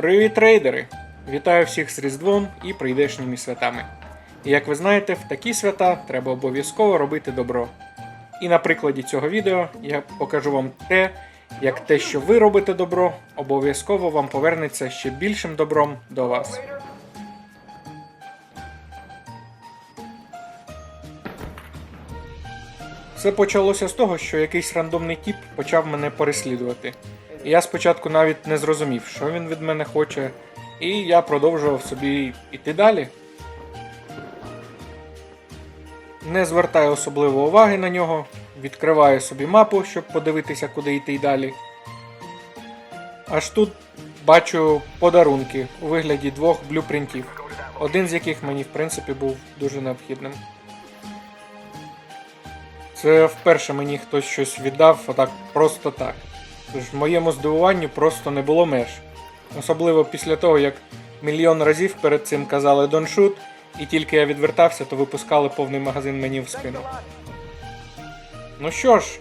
Привіт, трейдери! Вітаю всіх з Різдвом і прийдешніми святами. І як ви знаєте, в такі свята треба обов'язково робити добро. І на прикладі цього відео я покажу вам те, як те, що ви робите добро, обов'язково вам повернеться ще більшим добром до вас. Все почалося з того, що якийсь рандомний тіп почав мене переслідувати. Я спочатку навіть не зрозумів, що він від мене хоче, і я продовжував собі йти далі. Не звертаю особливо уваги на нього, відкриваю собі мапу, щоб подивитися, куди йти далі. Аж тут бачу подарунки у вигляді двох блюпринтів, один з яких мені в принципі був дуже необхідним. Це вперше мені хтось щось віддав, отак просто так. Тож моєму здивуванню просто не було меж. Особливо після того, як мільйон разів перед цим казали shoot, і тільки я відвертався, то випускали повний магазин мені в спину. Ну що ж,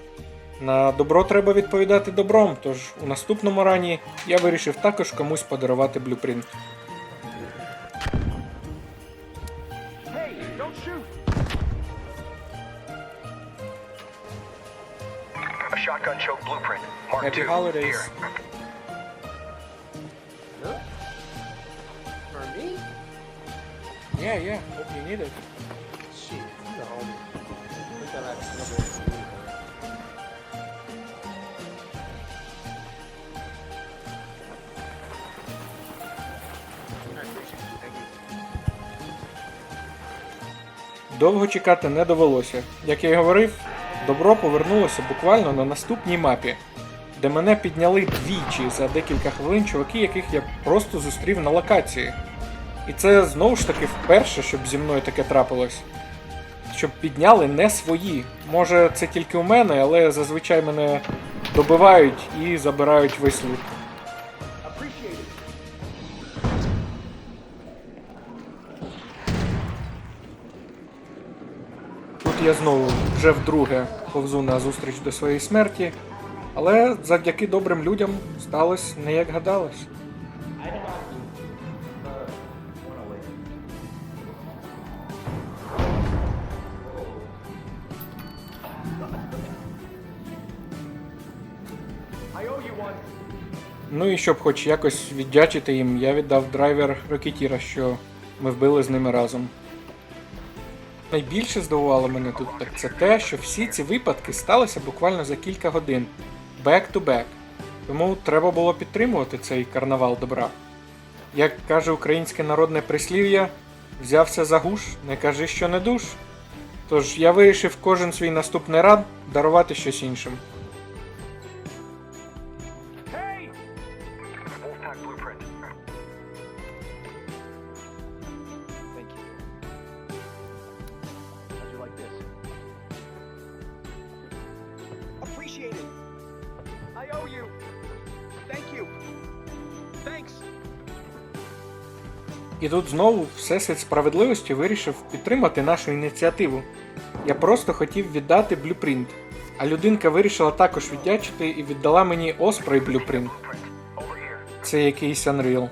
на добро треба відповідати добром, тож у наступному рані я вирішив також комусь подарувати блюпринт. Shotgun choke blueprint. Mark Happy two. holidays. Here. For me? Yeah, yeah, hope you need it. Shit, you know. Look at that number. Довго чекати не довелося. Як я й говорив, добро повернулося буквально на наступній мапі, де мене підняли двічі за декілька хвилин чуваки, яких я просто зустрів на локації. І це знову ж таки вперше, щоб зі мною таке трапилось. Щоб підняли не свої. Може, це тільки у мене, але зазвичай мене добивають і забирають весь лут. Я знову вже вдруге повзу на зустріч до своєї смерті, але завдяки добрим людям сталося не як гадалось. Ну і щоб хоч якось віддячити їм, я віддав драйвер Рокетіра, що ми вбили з ними разом. Найбільше здивувало мене тут так це те, що всі ці випадки сталися буквально за кілька годин, back to back. Тому треба було підтримувати цей карнавал добра. Як каже українське народне прислів'я, взявся за гуш, не кажи, що не душ. Тож я вирішив кожен свій наступний рад дарувати щось іншим. Appreciate it. I owe you. Thank you. Thanks. І тут знову Всесвіт справедливості вирішив підтримати нашу ініціативу. Я просто хотів віддати блюпринт, а людинка вирішила також віддячити і віддала мені Osprey блюпринт. Це якийсь Unreal.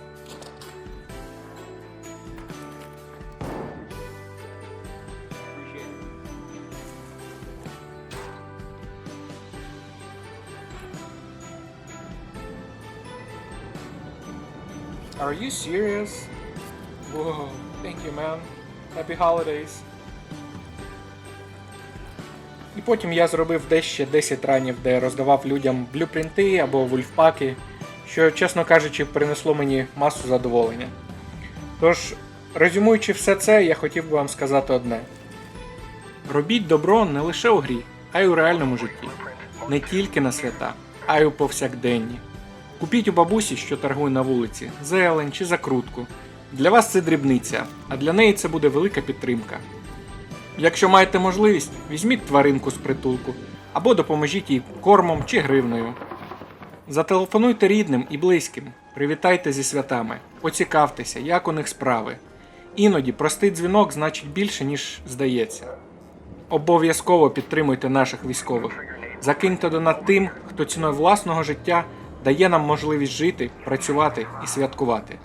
Are you serious? Whoa, thank you, man. Happy holidays. І потім я зробив дещо 10 ранів, де роздавав людям блюпринти або вульфпаки, що, чесно кажучи, принесло мені масу задоволення. Тож, резюмуючи все це, я хотів би вам сказати одне: робіть добро не лише у грі, а й у реальному житті. Не тільки на свята, а й у повсякденні. Купіть у бабусі, що торгує на вулиці, зелень чи закрутку. Для вас це дрібниця, а для неї це буде велика підтримка. Якщо маєте можливість, візьміть тваринку з притулку або допоможіть їй кормом чи гривною. Зателефонуйте рідним і близьким, привітайте зі святами, поцікавтеся, як у них справи. Іноді простий дзвінок значить більше, ніж здається. Обов'язково підтримуйте наших військових. Закиньте донат тим, хто ціною власного життя дає нам можливість жити, працювати і святкувати.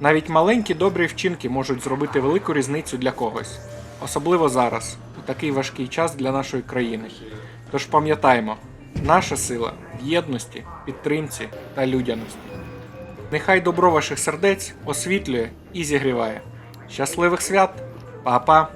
Навіть маленькі добрі вчинки можуть зробити велику різницю для когось, особливо зараз, у такий важкий час для нашої країни. Тож пам'ятаймо, наша сила в єдності, підтримці та людяності. Нехай добро ваших сердець освітлює і зігріває. Щасливих свят, Па-па!